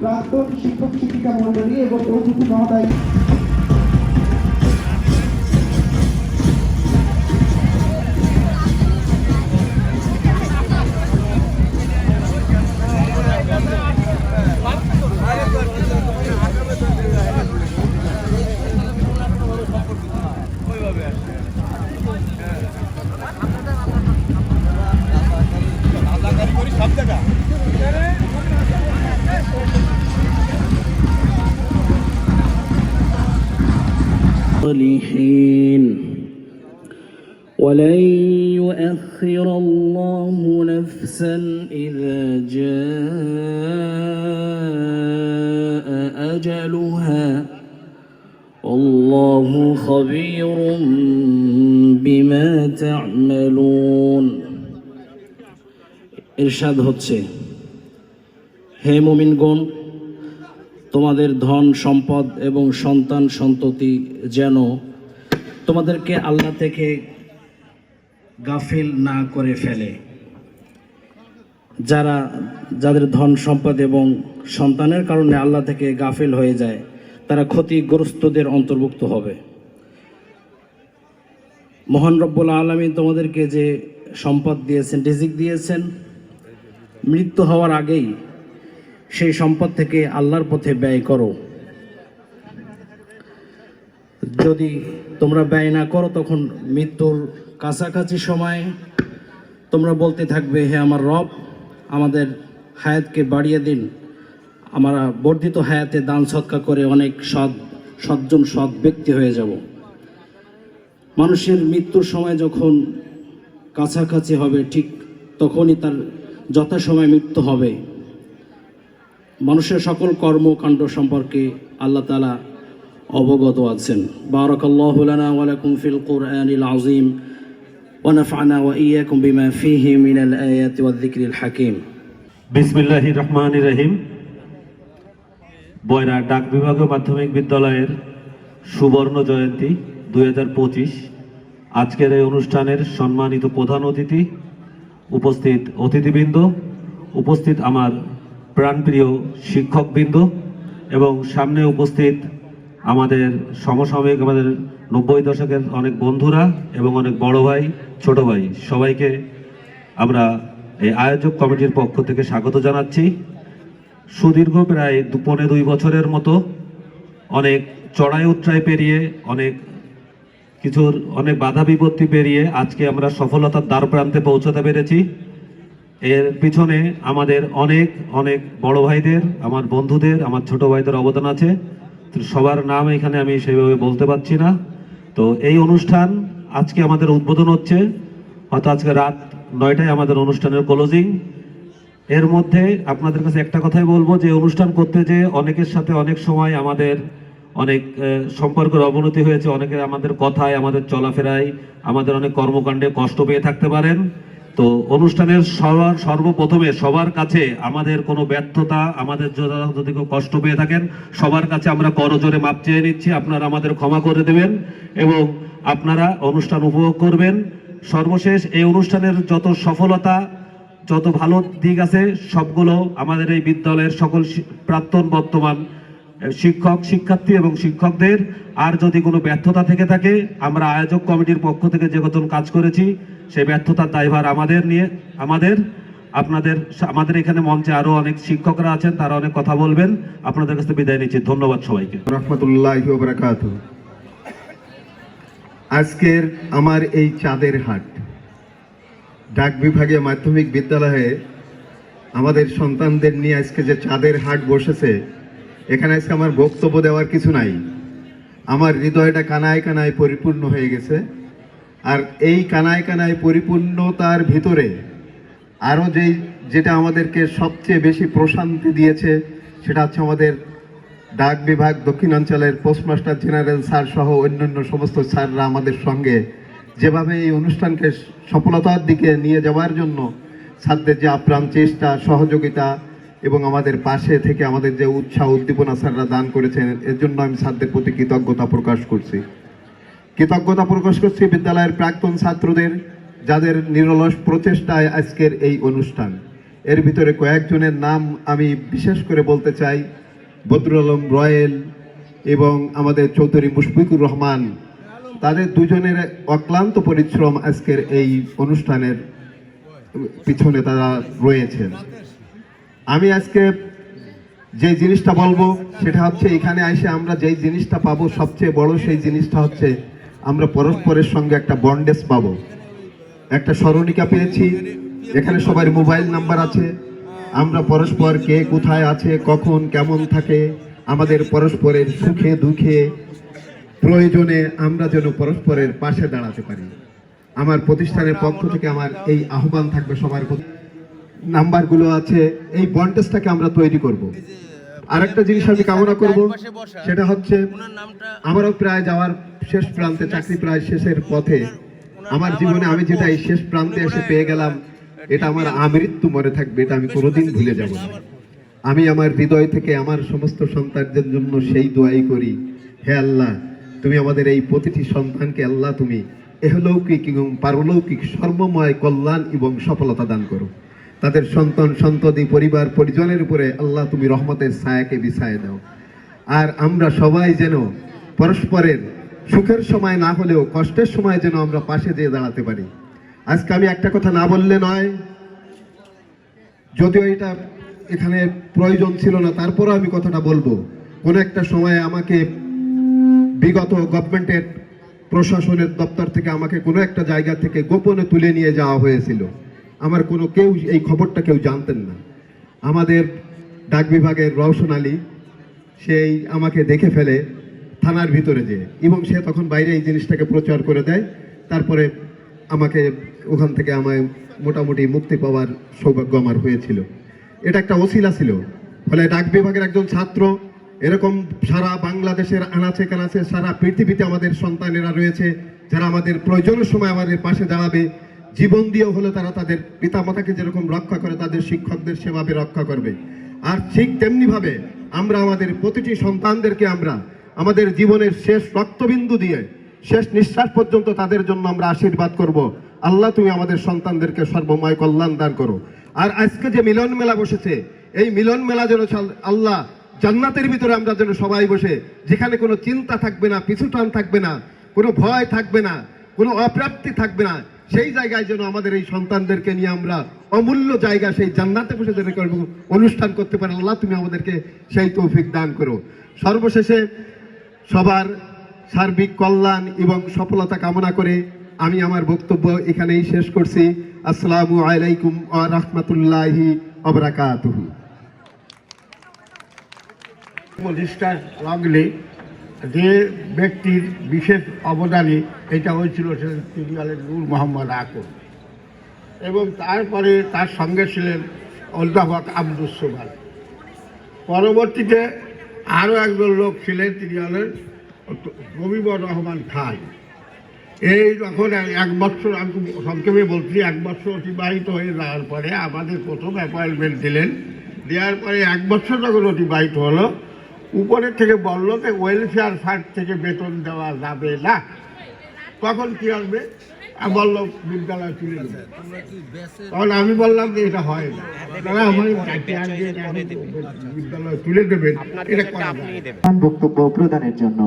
প্রাক্তন শিক্ষক শিক্ষিকা মন্ডলী এবং অতিথি মহোদয় يؤخر الله نفسا إذا جاء أجلها والله خبير بما تعملون ইরশাদ হচ্ছে হে মুমিনগণ তোমাদের ধন সম্পদ এবং সন্তান সন্ততি যেন তোমাদেরকে আল্লাহ থেকে গাফিল না করে ফেলে। যারা, যাদের ধন সম্পদ এবং সন্তানের কারণে আল্লাহ থেকে গাফিল হয়ে যায়, তারা ক্ষতিগ্রস্তদের অন্তর্ভুক্ত হবে। মহান রব্বুল আলমী তোমাদেরকে যে সম্পদ দিয়েছেন, রিজিক দিয়েছেন, মৃত্যু হওয়ার আগেই সেই সম্পদ থেকে আল্লাহর পথে ব্যয় করো। যদি তোমরা ব্যয় না করো, তখন মৃত্যুর কাছাকাছি সময় তোমরা বলতে থাকবে, হে আমার রব, আমাদের হায়াতকে বাড়িয়ে দিন। আমরা বর্ধিত হায়াতে দান সৎকা করে অনেক সৎ, সজ্জন সৎ ব্যক্তি হয়ে যাব। মানুষের মৃত্যুর সময় যখন কাছাকাছি হবে, ঠিক তখনই তার যথাসময় মৃত্যু হবে। মানুষের সকল কর্মকাণ্ড সম্পর্কে আল্লাহ তালা অবগত আছেন। বারাকাল্লাহ লানা ওয়া লাকুম ফিল কুরআনিল আযীম। ওয়া ইয়্যাকুম বিমা ফীহি মিনাল আয়াতি ওয়ায যিকরিল হাকীম বিসমিল্লাহ রহমান রহিম বয়রা ডাক বিভাগীয় মাধ্যমিক বিদ্যালয়ের সুবর্ণ জয়ন্তী দুই হাজার পঁচিশ। আজকের এই অনুষ্ঠানের সম্মানিত প্রধান অতিথি উপস্থিত অতিথিবৃন্দ, উপস্থিত আমার প্রাণপ্রিয় শিক্ষকবৃন্দ এবং সামনে উপস্থিত আমাদের সমসাময়িক আমাদের নব্বই দশকের অনেক বন্ধুরা এবং অনেক বড় ভাই ছোট ভাই, সবাইকে আমরা এই আয়োজক কমিটির পক্ষ থেকে স্বাগত জানাচ্ছি। সুদীর্ঘ প্রায় দু দুই বছরের মতো অনেক চড়াই উচ্চাই পেরিয়ে, অনেক কিছুর, অনেক বাধা বিপত্তি পেরিয়ে আজকে আমরা সফলতার দ্বার প্রান্তে পৌঁছতে পেরেছি। এর পিছনে আমাদের অনেক অনেক বড় ভাইদের, আমার বন্ধুদের, আমার ছোট ভাইদের অবদান আছে। সবার নাম এখানে আমি সেভাবে বলতে পারছি না। তো এই অনুষ্ঠান আজকে আমাদের উদ্বোধন হচ্ছে, অর্থাৎ আজকে রাত নয়টায় আমাদের অনুষ্ঠানের ক্লোজিং এর মধ্যে আপনাদের কাছে একটা কথাই বলব, যে অনুষ্ঠান করতে যে অনেকের সাথে অনেক সময় আমাদের অনেক সম্পর্কের অবনতি হয়েছে, অনেকে আমাদের কথায়, আমাদের চলাফেরায়, আমাদের অনেক কর্মকাণ্ডে কষ্ট পেয়ে থাকতে পারেন। তো অনুষ্ঠানের সবার, সর্বপ্রথমে সবার কাছে আমাদের কোনো ব্যর্থতা, আমাদের যদি কষ্ট পেয়ে থাকেন। সবার কাছে আমরা করজোরে মাপ চেয়ে নিচ্ছি, আপনারা আমাদের ক্ষমা করে দেবেন এবং আপনারা অনুষ্ঠান উপভোগ করবেন। সর্বশেষ, এই অনুষ্ঠানের যত সফলতা, যত ভালো দিক আছে, সবগুলো আমাদের এই বিদ্যালয়ের সকল প্রাক্তন বর্তমান শিক্ষক, শিক্ষার্থী এবং শিক্ষকদের। আর যদি কোনো ব্যর্থতা থেকে থাকে, আমরা আয়োজক কমিটির পক্ষ থেকে যে কত কাজ করেছি সেই ব্যর্থতার দায়ভার আমাদের নিয়ে, আমাদের, আপনাদের, আমাদের এখানে মঞ্চে আরও অনেক শিক্ষকরা আছেন, তারা অনেক কথা বলবেন। আপনাদের কাছে বিদায় নিচ্ছি। ধন্যবাদ সবাইকে। রহমতুল্লাহ আজকের আমার এই চাঁদের হাট, ডাক বিভাগে মাধ্যমিক বিদ্যালয়ে আমাদের সন্তানদের নিয়ে আজকে যে চাঁদের হাট বসেছে, এখানে আজকে আমার বক্তব্য দেওয়ার কিছু নাই। আমার হৃদয়টা কানায় কানায় পরিপূর্ণ হয়ে গেছে। আর এই কানায় কানায় পরিপূর্ণতার ভিতরে আরও যেই, যেটা আমাদেরকে সবচেয়ে বেশি প্রশান্তি দিয়েছে, সেটা হচ্ছে আমাদের ডাক বিভাগ দক্ষিণাঞ্চলের পোস্টমাস্টার জেনারেল স্যার সহ অন্যান্য সমস্ত স্যাররা আমাদের সঙ্গে যেভাবে এই অনুষ্ঠানকে সফলতার দিকে নিয়ে যাওয়ার জন্য স্যারদের যে আপ্রাণ চেষ্টা, সহযোগিতা এবং আমাদের পাশে থেকে আমাদের যে উৎসাহ উদ্দীপনা স্যাররা দান করেছেন, এর জন্য আমি স্যারদের প্রতি কৃতজ্ঞতা প্রকাশ করছি। কৃতজ্ঞতা প্রকাশ করছি বিদ্যালয়ের প্রাক্তন ছাত্রদের যাদের নিরলস প্রচেষ্টায় আজকের এই অনুষ্ঠান। এর ভিতরে কয়েকজনের নাম আমি বিশেষ করে বলতে চাই, বদরুল আলম রয়েল এবং আমাদের চৌধুরী মুশফিকুর রহমান। তাদের দুজনের অক্লান্ত পরিশ্রম আজকের এই অনুষ্ঠানের পিছনে তারা রয়েছেন। আমি আজকে যে জিনিসটা বলব সেটা হচ্ছে এখানে এসে আমরা যেই জিনিসটা পাবো সবচেয়ে বড় সেই জিনিসটা হচ্ছে আমরা পরস্পরের সঙ্গে একটা বন্ডেজ পাবো। একটা স্মরণিকা পেয়েছি, এখানে সবার মোবাইল নাম্বার আছে। আমরা পরস্পর কে কোথায় আছে, কখন, কেমন থাকে, আমাদের পরস্পরের সুখে, দুঃখে, প্রয়োজনে আমরা যেন পরস্পরের পাশে দাঁড়াতে পারি। আমার প্রতিষ্ঠানের পক্ষ থেকে আমার এই আহ্বান থাকবে সবার নাম্বারগুলো আছে, এই বন্ডেজটাকে আমরা তৈরি করব। আরেকটা জিনিস আমি কামনা করব সেটা হচ্ছে আমারও প্রায় যাওয়ার শেষ প্রান্তে চাকরি প্রায় শেষের পথে। আমার জীবনে আমি যেটা এই শেষ প্রান্তে এসে পেয়ে গেলাম এটা আমার আমৃত্যু মনে থাকবে এটা আমি কোনোদিন ভুলে যাব না। আমি আমার হৃদয় থেকে আমার সমস্ত সন্তানদের জন্য সেই দোয়াই করি হে আল্লাহ তুমি আমাদের এই প্রতিটি সন্তানকে আল্লাহ তুমি এহলৌকিক এবং পারলৌকিক সর্বময় কল্যাণ এবং সফলতা দান করো। তাদের সন্তান, সন্ততি, পরিবার, পরিজনের উপরে আল্লাহ তুমি রহমতের ছায়াকে বিছায় দাও। আর আমরা সবাই যেন পরস্পরের সুখের সময় না হলেও কষ্টের সময় যেন আমরা পাশে যেয়ে দাঁড়াতে পারি। আজকে আমি একটা কথা না বললে নয়, যদিও এটা এখানে প্রয়োজন ছিল না, তারপরও আমি কথাটা বলব। কোনো একটা সময়ে আমাকে বিগত গভর্নমেন্টের প্রশাসনের দপ্তর থেকে আমাকে কোনো একটা জায়গা থেকে গোপনে তুলে নিয়ে যাওয়া হয়েছিল। আমার কোনো কেউ এই খবরটা কেউ জানতেন না। আমাদের ডাক বিভাগের রওশন আলী, সেই আমাকে দেখে ফেলে থানার ভিতরে যে এবং সে তখন বাইরে এই জিনিসটাকে প্রচার করে দেয়। তারপরে আমাকে ওখান থেকে আমায় মোটামুটি মুক্তি পাওয়ার সৌভাগ্য আমার হয়েছিল। এটা একটা ওসিলা ছিল, ফলে ডাক বিভাগের একজন ছাত্র, এরকম সারা বাংলাদেশের আনাচে কানাচে সারা পৃথিবীতে আমাদের সন্তানেরা রয়েছে, যারা আমাদের প্রয়োজনের সময় আমাদের পাশে দাঁড়াবে জীবন দিয়েও হলে তারা তাদের পিতামাতাকে যেরকম রক্ষা করে, তাদের শিক্ষকদের সেভাবে রক্ষা করবে। আর ঠিক তেমনিভাবে আমরা আমাদের প্রতিটি সন্তানদেরকে আমরা আমাদের জীবনের শেষ রক্তবিন্দু দিয়ে, শেষ নিঃশ্বাস পর্যন্ত তাদের জন্য আমরা আশীর্বাদ করব। আল্লাহ, তুমি আমাদের সন্তানদেরকে সর্বময় কল্যাণ দান করো। আর আজকে যে মিলন মেলা বসেছে, এই মিলন মেলা যেন আল্লাহ জান্নাতের ভিতরে আমরা যেন সবাই বসে, যেখানে কোনো চিন্তা থাকবে না পিছুটান থাকবে না, কোনো ভয় থাকবে না, কোনো অপ্রাপ্তি থাকবে না সেই জায়গায় যেন আমাদের এই সন্তানদেরকে নিয়ে আমরা অমূল্য জায়গা, সেই জান্নাতে বসে যেন অনুষ্ঠান করতে পারে। আল্লাহ, তুমি আমাদেরকে সেই তৌফিক দান করো। সর্বশেষে সবার সার্বিক কল্যাণ এবং সফলতা কামনা করে আমি আমার বক্তব্য এখানেই শেষ করছি। আসসালামু আলাইকুম আ রহমতুল্লাহি প্রতিষ্ঠা লাগলে যে ব্যক্তির বিশেষ অবদানে এটা হয়েছিল সে তিনি হলেন নূর মোহাম্মদ আকর এবং তারপরে তার সঙ্গে ছিলেন অধ্যাপক আব্দুল সোবাল পরবর্তীতে আরও একজন লোক ছিলেন তিনি হলেন রবিবর রহমান খান। এই যখন এক বছর, আমি সংক্ষেপে বলছি, এক বছর অতিবাহিত হয়ে যাওয়ার পরে আমাদের প্রথম অ্যাপয়েন্টমেন্ট দিলেন। দেওয়ার পরে এক বছর যখন অতিবাহিত হলো উপরের থেকে বলল যে ওয়েলফেয়ার ফান্ড থেকে বেতন দেওয়া যাবে না। তখন কি আসবে? আর বলল বিদ্যালয় তুলে দেবে তখন আমি বললাম যে এটা হয় না। তারা আমার বিদ্যালয় তুলে দেবেন। এটা করা বক্তব্য প্রদানের জন্য।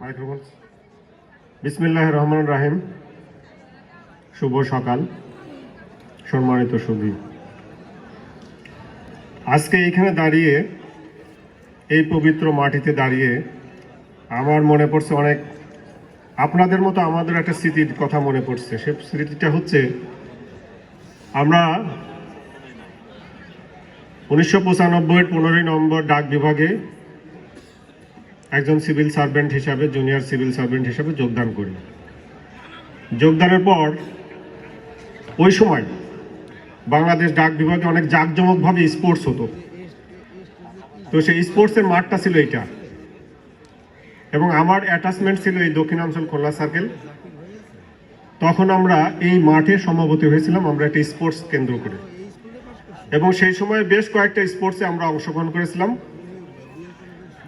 মাইক্রোফোন বিসমিল্লাহ রহমান রাহিম। শুভ সকাল। সম্মানিত সুধী আজকে এইখানে দাঁড়িয়ে, এই পবিত্র মাটিতে দাঁড়িয়ে আমার মনে পড়ছে অনেক, আপনাদের মতো আমাদের একটা স্মৃতির কথা মনে পড়ছে। সে স্মৃতিটা হচ্ছে, আমরা উনিশশো পঁচানব্বইয়ের পনেরোই নম্বর ডাক বিভাগে একজন সিভিল সার্ভেন্ট হিসাবে, জুনিয়র সিভিল সার্ভেন্ট হিসাবে যোগদান করি। যোগদানের পর, ওই সময় বাংলাদেশ ডাক বিভাগে অনেক জাঁকজমকভাবে স্পোর্টস হতো। তো সেই স্পোর্টসের মাঠটা ছিল এইটা। এবং আমার অ্যাটাচমেন্ট ছিল এই দক্ষিণাঞ্চল খোলা সার্কেল তখন আমরা এই মাঠে সমাপতি হয়েছিলাম, আমরা একটা স্পোর্টস কেন্দ্র করে। এবং সেই সময় বেশ কয়েকটা স্পোর্টসে আমরা অংশগ্রহণ করেছিলাম।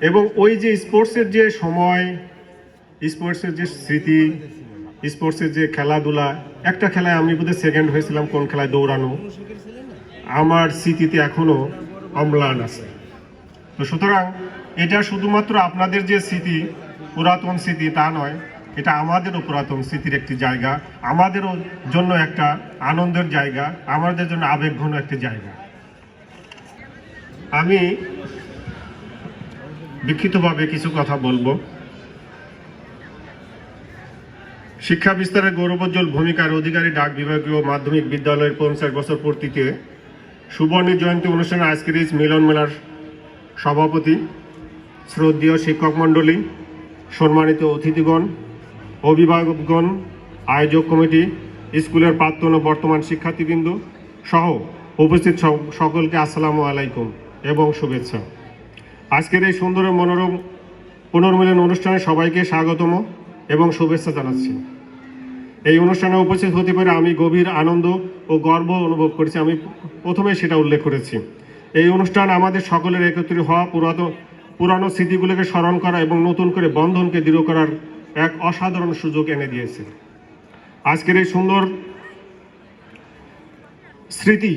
এবং ওই যে স্পোর্টসের যে সময় স্পোর্টসের যে স্মৃতি স্পোর্টসের যে খেলাধুলা, একটা খেলায় আমি বোধহয় সেকেন্ড হয়েছিলাম, কোন খেলায় দৌড়ানো। আমার স্মৃতিতে এখনও অম্লান আছে। তো সুতরাং এটা শুধুমাত্র আপনাদের যে স্মৃতি, পুরাতন স্মৃতি তা নয়, এটা আমাদেরও পুরাতন স্মৃতির একটি জায়গা, আমাদেরও জন্য একটা আনন্দের জায়গা, আমাদের জন্য আবেগঘন একটি জায়গা। আমি বিক্ষিতভাবে কিছু কথা বলব। শিক্ষা বিস্তারের গৌরবোজ্জ্বল ভূমিকার অধিকারী ডাক বিভাগীয় মাধ্যমিক বিদ্যালয়ের পঞ্চাশ বছর পূর্তিতে সুবর্ণ জয়ন্তী অনুষ্ঠানে আজকের এই মিলন মেলার সভাপতি শ্রদ্ধেয় শিক্ষক মণ্ডলী, সম্মানিত অতিথিগণ, অভিভাবকগণ, আয়োজক কমিটি, স্কুলের প্রাক্তন ও বর্তমান শিক্ষার্থীবৃন্দ সহ উপস্থিত সকলকে আসসালামু আলাইকুম এবং শুভেচ্ছা। আজকের এই সুন্দর মনোরম পুনর্মিলন অনুষ্ঠানে সবাইকে স্বাগতম। এবং শুভেচ্ছা জানাচ্ছি। এই অনুষ্ঠানে উপস্থিত হতে পারে আমি গভীর আনন্দ ও গর্ব অনুভব করেছি। আমি প্রথমে সেটা উল্লেখ করেছি। এই অনুষ্ঠান আমাদের সকলের একত্রিত হওয়া পুরাতন পুরানো স্মৃতিগুলোকে স্মরণ করা এবং নতুন করে বন্ধনকে দৃঢ় করার এক অসাধারণ সুযোগ এনে দিয়েছে। আজকের এই সুন্দর স্মৃতি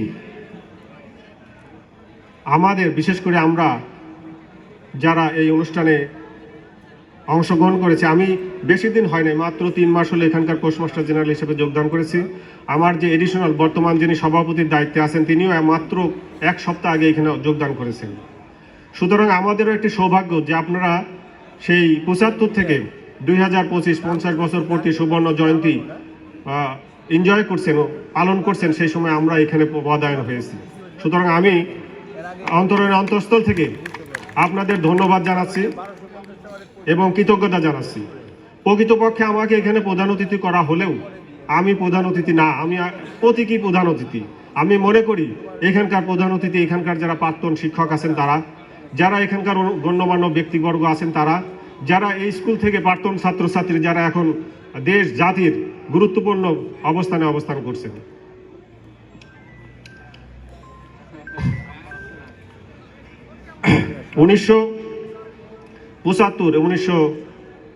আমাদের, বিশেষ করে আমরা যারা এই অনুষ্ঠানে অংশগ্রহণ করেছে। আমি বেশি দিন হয় নাই, মাত্র তিন মাস হলে এখানকার পোস্টমাস্টার জেনারেল হিসেবে যোগদান করেছি। আমার যে এডিশনাল বর্তমান যিনি সভাপতির দায়িত্বে আছেন, তিনিও মাত্র এক সপ্তাহ আগে এখানে যোগদান করেছেন। সুতরাং আমাদেরও একটি সৌভাগ্য যে আপনারা সেই পঁচাত্তর থেকে দুই হাজার পঁচিশ পঞ্চাশ বছর প্রতি সুবর্ণ জয়ন্তী এনজয় করছেন পালন করছেন, সেই সময় আমরা এখানে পদায়ন হয়েছি। সুতরাং আমি অন্তরের অন্তঃস্থল থেকে আপনাদের ধন্যবাদ জানাচ্ছি। এবং কৃতজ্ঞতা জানাচ্ছি। প্রকৃতপক্ষে আমাকে এখানে প্রধান অতিথি করা হলেও আমি প্রধান অতিথি না, আমি প্রতীকী প্রধান অতিথি। আমি মনে করি এখানকার প্রধান অতিথি, এখানকার যারা প্রাক্তন শিক্ষক আছেন তারা, যারা এখানকার গণ্যমান্য ব্যক্তিবর্গ আছেন তারা, যারা এই স্কুল থেকে প্রাক্তন ছাত্রছাত্রী যারা এখন দেশ, জাতির গুরুত্বপূর্ণ অবস্থানে অবস্থান করছেন। উনিশশো পঁচাত্তর, উনিশশো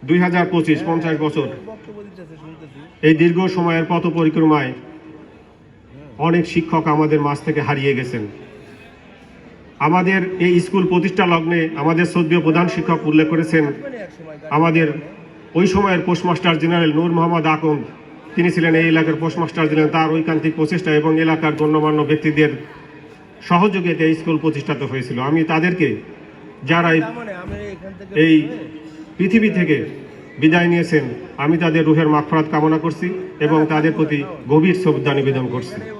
দুই হাজার পঁচিশ, পঞ্চাশ বছর। এই দীর্ঘ সময়ের পথ পরিক্রমায় অনেক শিক্ষক আমাদের মাঝ থেকে হারিয়ে গেছেন। আমাদের এই স্কুল প্রতিষ্ঠা লগ্নে আমাদের শ্রদ্ধীয় প্রধান শিক্ষক উল্লেখ করেছেন, আমাদের ওই সময়ের পোস্টমাস্টার জেনারেল নূর মোহাম্মদ আকন্দ। তিনি ছিলেন এই এলাকার পোস্টমাস্টার জেনারেল, তার ঐকান্তিক প্রচেষ্টা এবং এলাকার গণ্যমান্য ব্যক্তিদের সহযোগিতা এই স্কুল প্রতিষ্ঠিত হয়েছিল। আমি তাদেরকে যারা এই- পৃথিবী থেকে বিদায় নিয়েছেন। আমি তাদের রুহের মাফরাত কামনা করছি এবং তাদের প্রতি গভীর শ্রদ্ধা নিবেদন করছি।